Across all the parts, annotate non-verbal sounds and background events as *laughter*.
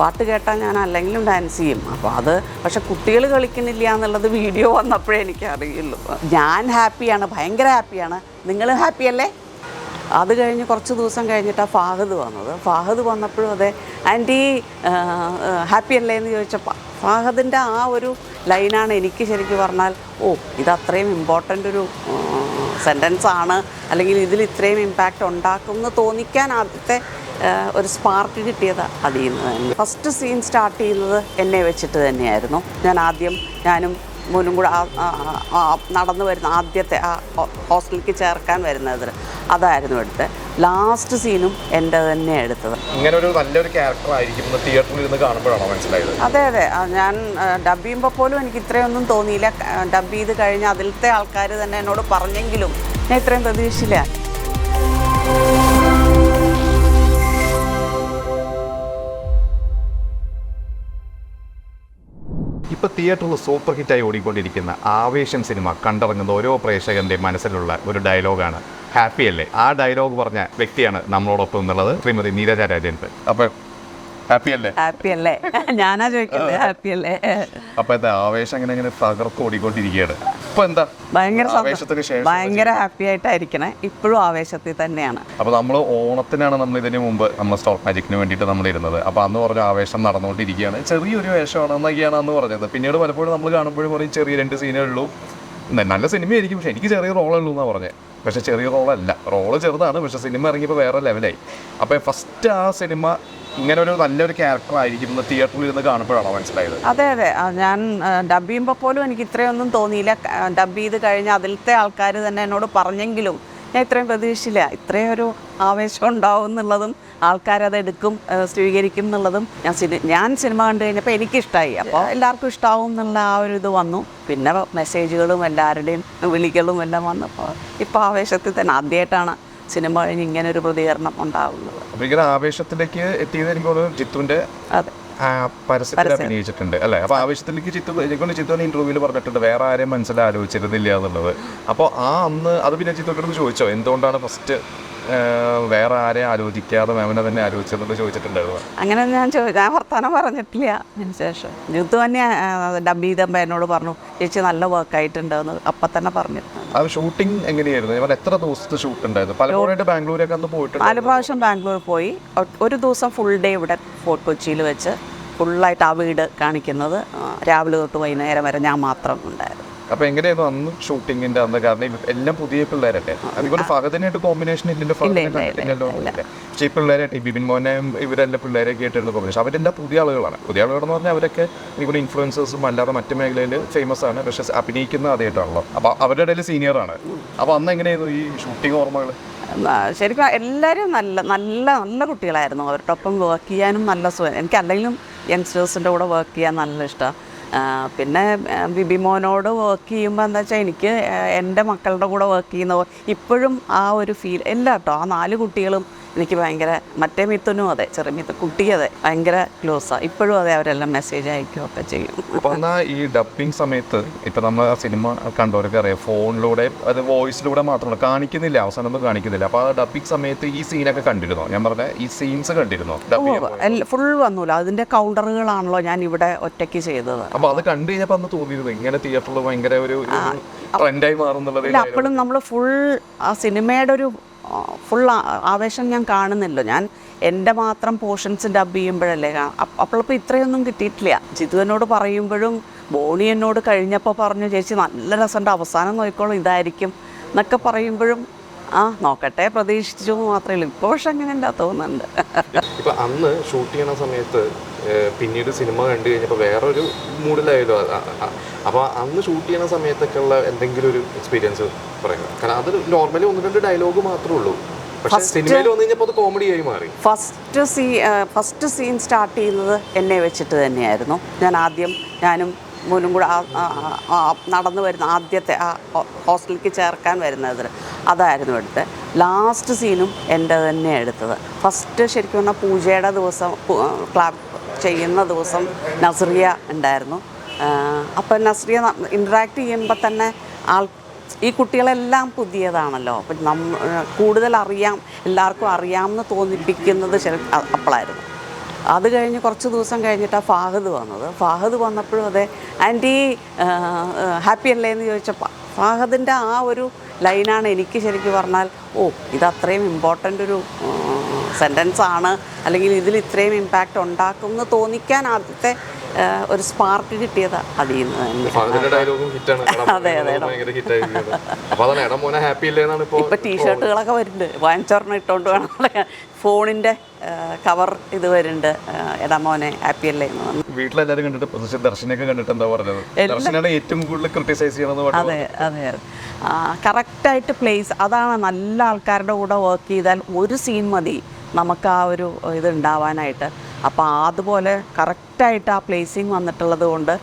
പാട്ട് കേട്ടാൽ ഞാൻ അല്ലെങ്കിലും ഡാൻസ് ചെയ്യും. അപ്പോൾ അത് പക്ഷെ കുട്ടികൾ കളിക്കുന്നില്ല എന്നുള്ളത് വീഡിയോ വന്നപ്പോഴേ എനിക്ക് അറിയുള്ളൂ ഞാൻ ഹാപ്പിയാണ് ഭയങ്കര ഹാപ്പിയാണ് നിങ്ങൾ ഹാപ്പിയല്ലേ അത് കഴിഞ്ഞ് കുറച്ച് ദിവസം കഴിഞ്ഞിട്ടാണ് ഫാഹദ് വന്നത്. ഫാഹദ് വന്നപ്പോഴും അതെ ആന്റി ഹാപ്പി അല്ലേ? എന്ന് ചോദിച്ചപ്പോൾ ഫാഹദിന്റെ ആ ഒരു ലൈനാണ് എനിക്ക് ശരിക്കും പറഞ്ഞാൽ ഓ ഇത് അത്രയും ഇമ്പോർട്ടന്റ് ഒരു സെന്റൻസ് ആണ്. അല്ലെങ്കിൽ ഇതിൽ ഇത്രയും ഇമ്പാക്റ്റ് ഉണ്ടാക്കുമെന്ന് തോന്നിക്കാൻ ആദ്യത്തെ ഒരു സ്പാർക്ക് കിട്ടിയത് അതിൽ നിന്ന് തന്നെ. ഫസ്റ്റ് സീൻ സ്റ്റാർട്ട് ചെയ്യുന്നത് എന്നെ വെച്ചിട്ട് തന്നെയായിരുന്നു. ഞാൻ ആദ്യം ഞാനും മോനും കൂടെ നടന്നു വരുന്ന ആദ്യത്തെ ആ ഹോസ്റ്റലിലേക്ക് ചേർക്കാൻ വരുന്നത് അതായിരുന്നു എടുത്തത്. ലാസ്റ്റ് സീനും എന്റെ തന്നെ എടുത്തത്. ഇങ്ങനെ ഒരു നല്ലൊരു ക്യാരക്ടർ ആയിരിക്കും തിയേറ്ററിൽ ഇരുന്ന് കാണുമ്പോഴാണോ മനസ്സിലായത്? അതെ അതെ. ഞാൻ ഡബ് ചെയ്യുമ്പോൾ പോലും എനിക്ക് ഇത്രയൊന്നും തോന്നിയില്ല. ഡബ് ചെയ്ത് കഴിഞ്ഞ് അതിലത്തെ ആൾക്കാർ തന്നെ എന്നോട് പറഞ്ഞെങ്കിലും ഞാൻ ഇത്രയും പ്രതീക്ഷിച്ചില്ല. ഇപ്പൊ തിയേറ്ററിൽ സൂപ്പർ ഹിറ്റായി ഓടിക്കൊണ്ടിരിക്കുന്ന ആവേശം സിനിമ കണ്ടിറങ്ങുന്ന ഓരോ പ്രേക്ഷകന്റെ മനസ്സിലുള്ള ഒരു ഡയലോഗാണ്. ഹാപ്പി അല്ലേ? ആ ഡയലോഗ് പറഞ്ഞ വ്യക്തിയാണ് നമ്മളോടൊപ്പം എന്നുള്ളത് ശ്രീമതി നീരജ രാജേന്ദ്രൻ. അപ്പോൾ ഹാപ്പി അല്ലേ? ഹാപ്പി അല്ലേ? ഞാനാ ചോദിക്കുന്നത് ഹാപ്പി അല്ലേ? അപ്പോൾ ആവേശം ഇങ്ങനെ അങ്ങനെ തകർത്ത് ഓടിക്കൊണ്ടിരിക്കുകയാണ്. ഇപ്പൊ എന്താ? ഭയങ്കര. ആവേശത്തിന് ശേഷം ഭയങ്കര ഹാപ്പി ആയിട്ടായിരിക്കണേ. ഇപ്പോഴും ആവേശത്തിൽ തന്നെയാണ്. അപ്പോൾ നമ്മൾ ഓണത്തിനാണ് നമ്മൾ ഇതിന് മുമ്പ് നമ്മൾ സ്റ്റോക്ക് മാജിക്കിന് വേണ്ടിയിട്ട് നമ്മൾ ഇരുന്നത്. അപ്പോൾ അന്ന് പറഞ്ഞ ആവേശം നടന്നുകൊണ്ടിരിക്കുകയാണ്. ചെറിയൊരു വേഷമാണ് എന്നൊക്കെയാണ് അന്ന് പറഞ്ഞത്. പിന്നീട് പലപ്പോഴും നമ്മൾ കാണുമ്പോഴും പറയും ചെറിയ രണ്ട് സീനേ ഉള്ളൂ. നല്ല സിനിമയായിരിക്കും പക്ഷെ എനിക്ക് ചെറിയ റോളേ ഉള്ളൂ എന്നാണ് പറഞ്ഞത് പക്ഷെ ചെറിയ റോളല്ല റോൾ ചെറുതാണ്. പക്ഷെ സിനിമ ഇറങ്ങിയപ്പോൾ വേറെ ലെവലായി അപ്പോൾ ഫസ്റ്റ് ആ സിനിമ ഇങ്ങനെ ഒരു നല്ലൊരു ക്യാരക്ടർ ആയിരിക്കും തിയേറ്ററിൽ ഇരുന്ന് കാണുമ്പോഴാണോ മനസ്സിലായത്? അതെ അതെ. ഞാൻ ഡബ് ചെയ്യുമ്പോൾ പോലും എനിക്ക് ഇത്രയൊന്നും തോന്നിയില്ല. ഡബ് ചെയ്ത് കഴിഞ്ഞ് അതിലത്തെ ആൾക്കാർ തന്നെ എന്നോട് പറഞ്ഞെങ്കിലും ഞാൻ ഇത്രയും പ്രതീക്ഷിച്ചില്ല. ഇത്രയും ഒരു ആവേശം ഉണ്ടാവും എന്നുള്ളതും ആൾക്കാരത് എടുക്കും സ്വീകരിക്കും എന്നുള്ളതും ഞാൻ സിനി ഞാൻ സിനിമ കണ്ടു കഴിഞ്ഞപ്പോൾ എനിക്കിഷ്ടമായി അപ്പോൾ എല്ലാവർക്കും ഇഷ്ടമാവും എന്നുള്ള ആ ഒരു ഇത് വന്നു. പിന്നെ മെസ്സേജുകളും എല്ലാവരുടെയും വിളികളും എല്ലാം വന്നപ്പോൾ ഇപ്പോൾ ആവേശത്തിൽ തന്നെ ആദ്യമായിട്ടാണ് സിനിമ കഴിഞ്ഞ് ഇങ്ങനെ ഒരു പ്രതികരണം ഉണ്ടാവുന്നത്. ഇങ്ങനെ ആവേശത്തിലേക്ക് എത്തിയത് എനിക്ക് തോന്നുന്നു പരസ്യത്തിൽ അഭിനയിച്ചിട്ടുണ്ട് അല്ലെ? അപ്പൊ ആവശ്യത്തിലേക്ക് ചിത്തു എനിക്കൊണ്ട് ചിത്തുവിന് ഇന്റർവ്യൂവിൽ പറഞ്ഞിട്ടുണ്ട് വേറെ ആരെയും മനസ്സിൽ ആലോചിച്ചിരുന്നില്ല എന്നുള്ളത്. അപ്പോൾ ആ അന്ന് അത് പിന്നെ ചിത്തുവിനോട് ചോദിച്ചോ എന്തുകൊണ്ടാണ് ഫസ്റ്റ് വേറെ ആരെയും ആലോചിക്കാതെ മാമിനെ തന്നെ ആലോചിച്ചതെന്ന് ചോദിച്ചിട്ടുണ്ടായിരുന്നു. അങ്ങനെ ഞാൻ ഞാൻ വർത്തമാനം പറഞ്ഞിട്ടില്ല. അതിനുശേഷം ഇത് തന്നെ ഡബ് ചെയ്തപ്പോൾ എന്നോട് പറഞ്ഞു ചേച്ചി നല്ല വർക്ക് എന്ന് അപ്പം തന്നെ പറഞ്ഞു ആ ഷൂട്ടിംഗ് എങ്ങനെയായിരുന്നു? ഞാൻ എത്ര ദിവസത്തെ ഷൂട്ട് ഉണ്ടായിരുന്നു? പലപ്പോഴായിട്ട് ബാംഗ്ലൂരൊക്കെ അന്ന് പോയിട്ടുണ്ട് നാല് പ്രാവശ്യം ബാംഗ്ലൂർ പോയി. ഒരു ദിവസം ഫുൾ ഡേ ഇവിടെ ഫോർട്ട് കൊച്ചിയിൽ വെച്ച് ഫുള്ളായിട്ട് ആ വീട് കാണിക്കുന്നത് രാവിലെ തൊട്ട് വൈകുന്നേരം വരെ ഞാൻ മാത്രം ഉണ്ടായിരുന്നു. അപ്പൊ എങ്ങനെയായിരുന്നു അന്ന് ഷൂട്ടിങ്ങിന്റെ അന്ന്? കാരണം എല്ലാം പുതിയ പിള്ളേരല്ലേ? അതുകൊണ്ട് ഫഹദിനായിട്ട് കോമ്പിനേഷൻ ഇല്ലല്ലോ. പക്ഷേ ഈ പിള്ളേരായിട്ട് ബിബിൻ മോനെയും ഇവരെല്ലാം പിള്ളേരൊക്കെ ആയിട്ടായിരുന്നു കോമ്പിനേഷൻ അവരെല്ലാം പുതിയ ആളുകളാണ്. പുതിയ ആളുകളെന്ന് പറഞ്ഞാൽ അവരൊക്കെ ഇവിടെ ഇൻഫ്ലുവൻസേഴ്സും അല്ലാതെ മറ്റു മേഖലയിൽ ഫേമസ് ആണ്. പക്ഷെ അഭിനയിക്കുന്ന ആദ്യമായിട്ടാണല്ലോ. അപ്പൊ അവരുടെ ഇടയിൽ സീനിയർ ആണ്. അപ്പൊ അന്ന് എങ്ങനെയായിരുന്നു ഈ ഷൂട്ടിംഗ് ഓർമ്മകൾ ശരിക്കും എല്ലാവരും നല്ല നല്ല നല്ല കുട്ടികളായിരുന്നു. അവരുടെ ഒപ്പം വർക്ക് ചെയ്യാനും നല്ല സുഖം. എനിക്ക് അല്ലെങ്കിലും യങ്സ്റ്റേഴ്സിന്റെ കൂടെ വർക്ക് ചെയ്യാൻ നല്ല ഇഷ്ടമാണ് പിന്നെ ബിബിമോനോട് ബിബി മോനോട് വർക്ക് ചെയ്യുമ്പോൾ എന്താ വെച്ചാൽ എനിക്ക് എന്റെ മക്കളുടെ കൂടെ വർക്ക് ചെയ്യുന്ന ഇപ്പോഴും ആ ഒരു ഫീൽ എല്ലാ കേട്ടോ ആ നാല് കുട്ടികളും എനിക്ക് ഭയങ്കര മറ്റേ മിത്തുനും അതെ ചെറിയ മിത്ത് കുട്ടി അതെ ഭയങ്കര ക്ലോസാണ് ഇപ്പോഴും അതെ അവരെല്ലാം മെസ്സേജ് അയക്കുകയൊക്കെ ചെയ്യും. അപ്പോൾ എന്നാൽ ഈ ഡബിങ് സമയത്ത് ഇപ്പം നമ്മൾ ആ സിനിമ കണ്ടവരൊക്കെ അറിയാം ഫോണിലൂടെ അത് വോയിസിലൂടെ മാത്രമല്ല കാണിക്കുന്നില്ല അവസാനം ഒന്നും കാണിക്കുന്നില്ല. അപ്പോൾ ആ ഡബിങ് സമയത്ത് ഈ സീനൊക്കെ കണ്ടിരുന്നോ? ഞാൻ പറഞ്ഞ ഈ സീൻസ് കണ്ടിരുന്നോ? ഫുൾ വന്നൂല. അതിന്റെ കൗണ്ടറുകളാണല്ലോ ഞാൻ ഇവിടെ ഒറ്റയ്ക്ക് ചെയ്തത്. അപ്പോൾ അത് കണ്ടു കഴിഞ്ഞപ്പോൾ അന്ന് തോന്നിയിരുന്നു ഇങ്ങനെ തിയേറ്ററിൽ ഭയങ്കര ഒരു ട്രെൻഡായി മാറുന്നുള്ളത് അപ്പോഴും നമ്മൾ ഫുൾ ആ സിനിമയുടെ ഒരു ഫുൾ ആവേശം ഞാൻ കാണുന്നില്ല. ഞാൻ എന്റെ മാത്രം പോർഷൻസ് ഡബ് ചെയ്യുമ്പോഴല്ലേ അപ്പോഴപ്പോൾ ഇത്രയൊന്നും കിട്ടിയിട്ടില്ല. ജിതു എന്നോട് പറയുമ്പോഴും ബോണി എന്നോട് കഴിഞ്ഞപ്പോൾ പറഞ്ഞു ചേച്ചി നല്ല രസമുണ്ട്. അവസാനം നോക്കിക്കോളും ഇതായിരിക്കും എന്നൊക്കെ പറയുമ്പോഴും ആ നോക്കട്ടെ പ്രതീക്ഷിച്ചു മാത്രമേ ഉള്ളൂ. ഇപ്പോൾ പക്ഷെ അങ്ങനെയല്ല തോന്നുന്നുണ്ട്. അന്ന് ഷൂട്ട് ചെയ്യണ സമയത്ത് പിന്നീട് സിനിമ കണ്ടു കഴിഞ്ഞപ്പോൾ വേറൊരു മൂഡിലായാലും അപ്പോൾ അന്ന് ഷൂട്ട് ചെയ്യുന്ന സമയത്തൊക്കെ ഉള്ള എന്തെങ്കിലും ഒരു എക്സ്പീരിയൻസ് പറയുക കാരണം അത് നോർമലി ഒന്ന് രണ്ട് ഡയലോഗ് മാത്രമേ ഉള്ളൂ. First see first scene start ചെയ്യുന്നത് എന്നെ വെച്ചിട്ട് തന്നെയായിരുന്നു. ഞാൻ ആദ്യം ഞാനും മോനും കൂടെ നടന്നു വരുന്ന ആദ്യത്തെ ആ ഹോസ്റ്റലിലേക്ക് ചേർക്കാൻ വരുന്നത് അതായിരുന്നു എടുത്തത്. ലാസ്റ്റ് സീനും എന്റെ തന്നെ എടുത്തത്. ഫസ്റ്റ് ശരിക്കും പറഞ്ഞാൽ പൂജയുടെ ദിവസം ക്ലാപ്പ് ചെയ്യുന്ന ദിവസം നസ്രിയ ഉണ്ടായിരുന്നു. അപ്പം നസ്രിയ ഇൻട്രാക്ട് ചെയ്യുമ്പോൾ തന്നെ ആൾ ഈ കുട്ടികളെല്ലാം പുതിയതാണല്ലോ. അപ്പം നമ്മൾ കൂടുതൽ അറിയാം എല്ലാവർക്കും അറിയാമെന്ന് തോന്നിപ്പിക്കുന്നത് അ- അപ്പോളായിരുന്നു. അത് കഴിഞ്ഞ് കുറച്ച് ദിവസം കഴിഞ്ഞിട്ടാണ് ഫാഹദ് വന്നത്. ഫാഹദ് വന്നപ്പോഴും അതെ ആന്റി ഹാപ്പി അല്ലേ എന്ന് ചോദിച്ചപ്പോൾ ഫാഹദിന്റെ ആ ഒരു ലൈനാണ് എനിക്ക് ശരിക്കും പറഞ്ഞാൽ ഓ ഇത് അത്രയും ഇമ്പോർട്ടന്റ് ഒരു സെന്റൻസ് ആണ്. അല്ലെങ്കിൽ ഇതിൽ ഇത്രയും ഇമ്പാക്റ്റ് ഉണ്ടാക്കും എന്ന് തോന്നിക്കാൻ ആദ്യത്തെ ഒരു സ്പാർക്ക് കിട്ടിയത് അതിൽ നിന്ന് തന്നെ. ഡയലോഗും ഹിറ്റാണ് *laughs* അതെ, അതെ, ഇപ്പൊ ടീഷർട്ടുകളൊക്കെ വരുന്നുണ്ട്. വാങ്ങിച്ചോറിന് ഇട്ടോണ്ട് വേണം. ഫോണിന്റെ കവർ ഇത് വരുന്നുണ്ട്. എടാമോനെ ഹാപ്പി അല്ലേ എന്ന് പറഞ്ഞു. വീട്ടിലെല്ലാരും കണ്ടിട്ട് പക്ഷേ ദർശനൊക്കെ കണ്ടിട്ട് എന്താ പറഞ്ഞത്? ദർശനാണ് ഏറ്റവും കൂടുതൽ ക്രിട്ടിസൈസ് ചെയ്യണമെന്ന് പറഞ്ഞത്. അതെ അതെ അതെ. കറക്റ്റായിട്ട് പ്ലേസ് അതാണ് നല്ല ആൾക്കാരുടെ കൂടെ വർക്ക് ചെയ്താൽ ഒരു സീൻ മതി. നമുക്ക് ആ ഒരു ഇത് ഉണ്ടാവാനായിട്ട് അപ്പോൾ അതുപോലെ കറക്റ്റായിട്ട് ആ പ്ലേസിങ് വന്നിട്ടുള്ളത് കൊണ്ട്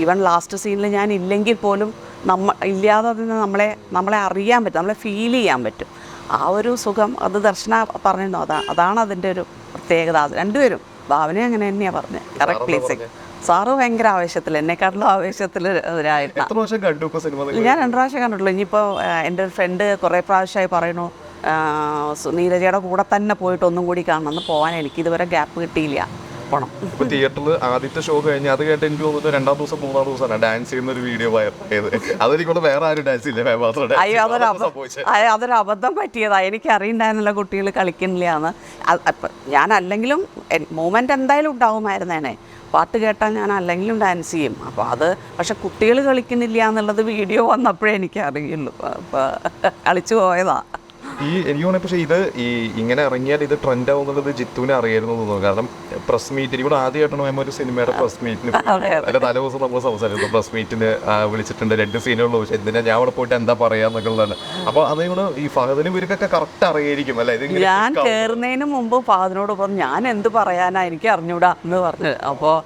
ഈവൻ ലാസ്റ്റ് സീനിൽ ഞാൻ ഇല്ലെങ്കിൽ പോലും നമ്മ ഇല്ലാതെ തന്നെ നമ്മളെ നമ്മളെ അറിയാൻ പറ്റും നമ്മളെ ഫീൽ ചെയ്യാൻ പറ്റും. ആ ഒരു സുഖം അത് ദർശന പറഞ്ഞിരുന്നു. അതാ അതാണ് അതിന്റെ ഒരു പ്രത്യേകത. അത് രണ്ടുപേരും ഭാവന അങ്ങനെ തന്നെയാണ് പറഞ്ഞത് കറക്റ്റ് പ്ലേസിങ് സാറ് ഭയങ്കര ആവേശത്തിൽ എന്നെക്കാട്ടിലും ആവേശത്തിൽ സിനിമ ഞാൻ രണ്ടു പ്രാവശ്യം കണ്ടിട്ടുള്ളൂ. ഇനിയിപ്പോൾ എന്റെ ഒരു ഫ്രണ്ട് കുറേ പ്രാവശ്യമായി പറയണു നീരജയുടെ കൂടെ തന്നെ പോയിട്ട് ഒന്നും കൂടി കാണണം പോകാൻ എനിക്ക് ഇതുവരെ ഗ്യാപ്പ് കിട്ടിയില്ല. പോണം. ഇപ്പൊ തിയേറ്ററിൽ ആദ്യത്തെ ഷോ കഴിഞ്ഞ് അത് കേട്ട് എനിക്ക് തോന്നുന്നു രണ്ടാം ദിവസം മൂന്നാം ദിവസമാണ് ഡാൻസ് ചെയ്യുന്ന ഒരു വീഡിയോ വയറേത് അതെനിക്കൊണ്ട് വേറെ ആരും ഡാൻസ് ഇല്ല മാത്രം അയ്യോ അതൊരു അതൊരു അബദ്ധം പറ്റിയതാ. എനിക്ക് അറിയണ്ടായിരുന്നില്ല കുട്ടികൾ കളിക്കുന്നില്ല ഞാനല്ലെങ്കിലും മൂമെന്റ് ഞാൻ അല്ലെങ്കിലും മൂമെന്റ് എന്തായാലും ഉണ്ടാവുമായിരുന്നേനെ. പാട്ട് കേട്ടാൽ ഞാൻ അല്ലെങ്കിലും ഡാൻസ് ചെയ്യും. അപ്പോൾ അത് പക്ഷെ കുട്ടികൾ കളിക്കുന്നില്ല എന്നുള്ളത് വീഡിയോ വന്നപ്പോഴേ എനിക്ക് അറിയുള്ളൂ കളിച്ചു പോയതാ. ഈ എനിക്ക് തോന്നുന്നത് പക്ഷേ ഇത് ഈ ഇങ്ങനെ ഇറങ്ങിയാൽ ഇത് ട്രെൻഡ് ആവുന്നുള്ളത് ജിത്തുവിനെ അറിയായിരുന്നു തോന്നുന്നു. കാരണം പ്രസ് മീറ്റിന് ഇവിടെ ആദ്യമായിട്ടാണ് നമ്മൾ ഒരു സിനിമയുടെ പ്രസ് മീറ്റിന് അല്ല തലേ ദിവസം നമ്മൾ സംസാരിച്ചു. പ്രസ് മീറ്റിന് വിളിച്ചിട്ടുണ്ട്. രണ്ട് സീനുള്ളൂ പക്ഷെ എന്തിനാ ഞാൻ അവിടെ പോയിട്ട് എന്താ പറയാന്നൊക്കെ എന്നുള്ളതാണ് അപ്പോൾ അതുകൊണ്ട് ഈ ഫഹദിനും ഇവർക്കൊക്കെ കറക്റ്റ് അറിയായിരിക്കും. അല്ലേ? ഇത് ഞാൻ കയറുന്നതിന് മുമ്പ് ഫാദിനോട് പറഞ്ഞു ഞാൻ എന്ത് പറയാനാ? എനിക്ക് അറിഞ്ഞൂടാ എന്ന് പറഞ്ഞു. അപ്പോൾ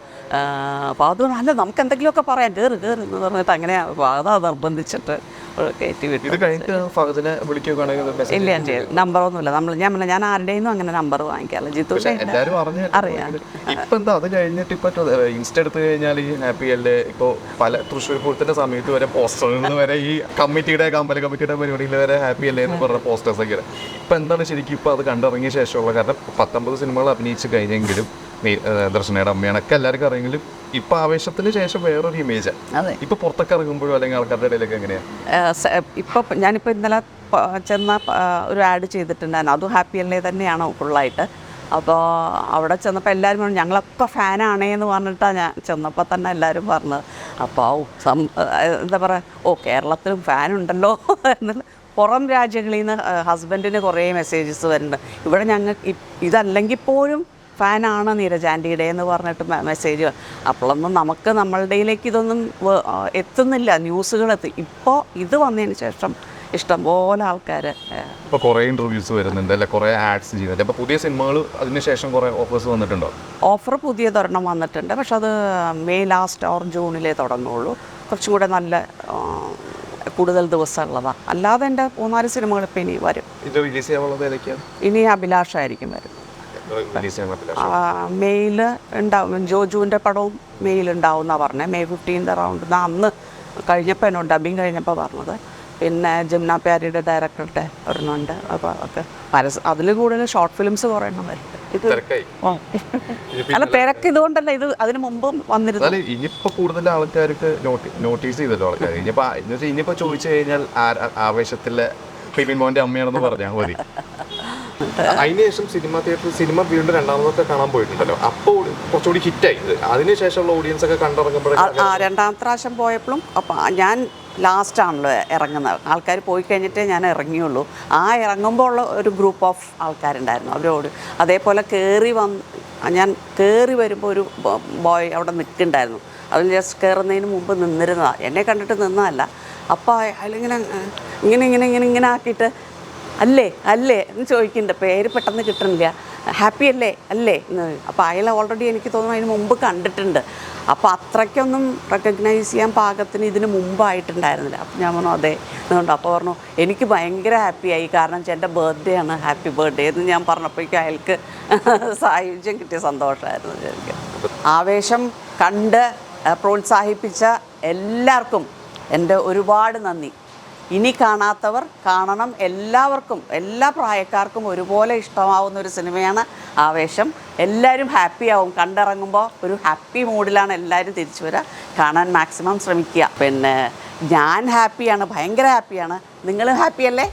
ഫാദു പറഞ്ഞു, അല്ല നമുക്ക് എന്തെങ്കിലുമൊക്കെ പറയാം. കയറി കയറി എന്ന് പറഞ്ഞിട്ട് അങ്ങനെ ഫാദ നിർബന്ധിച്ചിട്ട് കയറ്റി വിട്ടു. ഇല്ല ഞാൻ ചെയ്തു നമ്പറൊന്നുമില്ല നമ്മൾ ഞാൻ പറഞ്ഞ ഞാൻ ആരുടെയും അങ്ങനെ നമ്പർ വാങ്ങിക്കാറില്ല. ജിത്തു അറിയാം. ഇപ്പൊ എന്താ അത് കഴിഞ്ഞിട്ട് ഇപ്പൊ ഇൻസ്റ്റ എടുത്ത് കഴിഞ്ഞാൽ ഈ ഹാപ്പി അല്ലേ ഇപ്പൊ പല തൃശ്ശൂർ പൂരത്തിന്റെ സമയത്ത് വരെ പോസ്റ്ററുകളിൽ വരെ ഈ കമ്മിറ്റിയുടെ കമ്പല കമ്മിറ്റിയുടെ പരിപാടിയിൽ വരെ ഹാപ്പി അല്ലേ എന്ന് പറഞ്ഞ പോസ്റ്റേഴ്സ് ഒക്കെ ഇപ്പൊ എന്താണ് ശരിക്കും ഇപ്പൊ അത് കണ്ടിറങ്ങിയ ശേഷമുള്ള കാരണം പത്തൊമ്പത് സിനിമകൾ അഭിനയിച്ച് കഴിഞ്ഞെങ്കിലും ദർശനയുടെ അമ്മയാണ് ഒക്കെ എല്ലാവർക്കും അറിയെങ്കിലും ഇപ്പൊ ആവേശത്തിന് ശേഷം വേറൊരു ഇമേജ് അതെ. ഇപ്പൊ പുറത്തൊക്കെ ഇറങ്ങുമ്പോഴും അല്ലെങ്കിൽ ആൾക്കാരുടെ ഇടയിലൊക്കെ എങ്ങനെയാ? ഇപ്പൊ ഞാനിപ്പോ ഇന്നലെ ചെന്ന ഒരു ആഡ് ചെയ്തിട്ടുണ്ടായിരുന്നു. അതും ഹാപ്പി അല്ലേ തന്നെയാണ് ഫുള്ളായിട്ട്. അപ്പോൾ അവിടെ ചെന്നപ്പോൾ എല്ലാവരും പറഞ്ഞു ഞങ്ങളൊക്കെ ഫാനാണേ എന്ന് പറഞ്ഞിട്ടാണ് ഞാൻ ചെന്നപ്പോൾ തന്നെ എല്ലാവരും പറഞ്ഞത്. അപ്പോൾ സം എന്താ പറയുക ഓ കേരളത്തിലും ഫാനുണ്ടല്ലോ *laughs* എന്നുള്ള പുറം രാജ്യങ്ങളിൽ നിന്ന് ഹസ്ബൻഡിന് കുറേ മെസ്സേജസ് വരുന്നുണ്ട്. ഇവിടെ ഞങ്ങൾ ഇതല്ലെങ്കിൽ പോലും ഫാനാണ് നീരജ് ആന്റിയുടെ എന്ന് പറഞ്ഞിട്ട് മെസ്സേജ് അപ്പോഴൊന്നും നമുക്ക് നമ്മളുടെയിലേക്ക് ഇതൊന്നും എത്തുന്നില്ല. ന്യൂസുകൾ എത്തി. ഇപ്പോൾ ഇത് വന്നതിന് ശേഷം ഇഷ്ടംപോലെ ആൾക്കാർ ഇപ്പോൾ കുറേ ഇന്റർവ്യൂസ് വരുന്നുണ്ട് അല്ലെ? കുറേ ആഡ്സ് ചെയ്യുന്നുണ്ട്. അപ്പോൾ പുതിയ സിനിമകൾ അതിനുശേഷം കുറേ ഓഫേഴ്സ് വന്നിട്ടുണ്ടോ? ഓഫർ പുതിയതൊരെണ്ണം വന്നിട്ടുണ്ട്. പക്ഷെ അത് മെയ് ലാസ്റ്റ് ഓർ ജൂണിലേ തുടങ്ങുള്ളൂ. കുറച്ചും കൂടെ നല്ല കൂടുതൽ ദിവസമുള്ളതാണ് അല്ലാതെ എന്റെ മൂന്നാൽ സിനിമകൾ ഇപ്പോൾ ഇനി വരും. ഇത് റിലീസ് ചെയ്യാനുള്ളത് ഇനി അഭിലാഷായിരിക്കും വരും. മെയിൽ ഉണ്ടാവും. ജോജുവിന്റെ പടവും മെയിൽ ഉണ്ടാവും എന്നാണ് പറഞ്ഞത് മെയ് ഫിഫ്റ്റീൻത് അറൗണ്ട് എന്നാ അന്ന് കഴിഞ്ഞപ്പോൾ എന്നോട് ഡബിങ് കഴിഞ്ഞപ്പോൾ പറഞ്ഞത്. പിന്നെ ജിംന പ്യാരിയുടെ ഡയറക്ടറുടെ ഒരെണ്ണമുണ്ട്. അപ്പോൾ ഒക്കെ പരസ് അതിൽ കൂടുതൽ ഷോർട്ട് ഫിലിംസ് കുറേ എണ്ണം വരുന്നുണ്ട് ഇത് അല്ല തിരക്ക് ഇതുകൊണ്ടല്ല ഇത് അതിന് മുമ്പും വന്നിരുന്നു ഇനിയിപ്പോ കൂടുതൽ ആൾക്കാർക്ക് നോട്ടീസ് ചെയ്തല്ലോ ആൾക്കാർ ഇനിയിപ്പോ ഇനിയിപ്പോ ചോദിച്ചു കഴിഞ്ഞാൽ ആവേശത്തിലെ ഫിലിൻ മോന്റെ അമ്മയാണെന്ന് പറഞ്ഞാൽ മതി. അതിനുശേഷം സിനിമ തിയേറ്ററിൽ സിനിമ വീണ്ടും രണ്ടാമതൊക്കെ കാണാൻ പോയിട്ടുണ്ടല്ലോ. അപ്പോൾ കുറച്ചുകൂടി ഹിറ്റായി. ആയി അതിനുശേഷമുള്ള ഓഡിയൻസ് ഒക്കെ കണ്ടിറങ്ങുമ്പോഴേക്കും ആ രണ്ടാമത്തെ പ്രാവശ്യം പോയപ്പോഴും അപ്പം ഞാൻ ലാസ്റ്റ് ആണല്ലോ ഇറങ്ങുന്നത്. ആൾക്കാർ പോയി കഴിഞ്ഞിട്ടേ ഞാൻ ഇറങ്ങിയുള്ളൂ. ആ ഇറങ്ങുമ്പോൾ ഉള്ള ഒരു ഗ്രൂപ്പ് ഓഫ് ആൾക്കാരുണ്ടായിരുന്നു. അവരോട് അതേപോലെ കയറി വന്ന് ഞാൻ കയറി വരുമ്പോൾ ഒരു ബോയ് അവിടെ നിൽക്കുന്നുണ്ടായിരുന്നു. അതിൽ ജസ്റ്റ് കയറുന്നതിന് മുമ്പ് നിന്നിരുന്നതാണ് എന്നെ കണ്ടിട്ട് നിന്നതല്ല. അപ്പോൾ അയാളിങ്ങനെ ഇങ്ങനെ ഇങ്ങനെ ഇങ്ങനെ ഇങ്ങനെ ആക്കിയിട്ട് അല്ലേ അല്ലേ എന്ന് ചോദിക്കുന്നുണ്ട്. പേര് പെട്ടെന്ന് കിട്ടണില്ല ഹാപ്പി അല്ലേ അല്ലേ എന്ന്. അപ്പോൾ അയാൾ ഓൾറെഡി എനിക്ക് തോന്നുന്നു അതിന് മുമ്പ് കണ്ടിട്ടുണ്ട്. അപ്പോൾ അത്രയ്ക്കൊന്നും റെക്കഗ്നൈസ് ചെയ്യാൻ പാകത്തിന് ഇതിന് മുമ്പായിട്ടുണ്ടായിരുന്നില്ല. അപ്പം ഞാൻ പറഞ്ഞു അതെ. എന്നുകൊണ്ട് അപ്പോൾ പറഞ്ഞു എനിക്ക് ഭയങ്കര ഹാപ്പിയായി കാരണം എന്റെ ബർത്ത്ഡേ ആണ്. ഹാപ്പി ബർത്ത്ഡേ എന്ന് ഞാൻ പറഞ്ഞപ്പോഴേക്കും അയാൾക്ക് സായുജ്യം കിട്ടിയ സന്തോഷമായിരുന്നു. എനിക്ക് ആവേശം കണ്ട് പ്രോത്സാഹിപ്പിച്ച എല്ലാവർക്കും എന്റെ ഒരുപാട് നന്ദി. ഇനി കാണാത്തവർ കാണണം. എല്ലാവർക്കും എല്ലാ പ്രായക്കാർക്കും ഒരുപോലെ ഇഷ്ടമാവുന്ന ഒരു സിനിമയാണ് ആവേശം. എല്ലാവരും ഹാപ്പി ആവും. കണ്ടിറങ്ങുമ്പോൾ ഒരു ഹാപ്പി മൂഡിലാണ് എല്ലാവരും തിരിച്ചു വരിക കാണാൻ മാക്സിമം ശ്രമിക്കുക. പിന്നെ ഞാൻ ഹാപ്പിയാണ് ഭയങ്കര ഹാപ്പിയാണ്. നിങ്ങളും ഹാപ്പിയല്ലേ?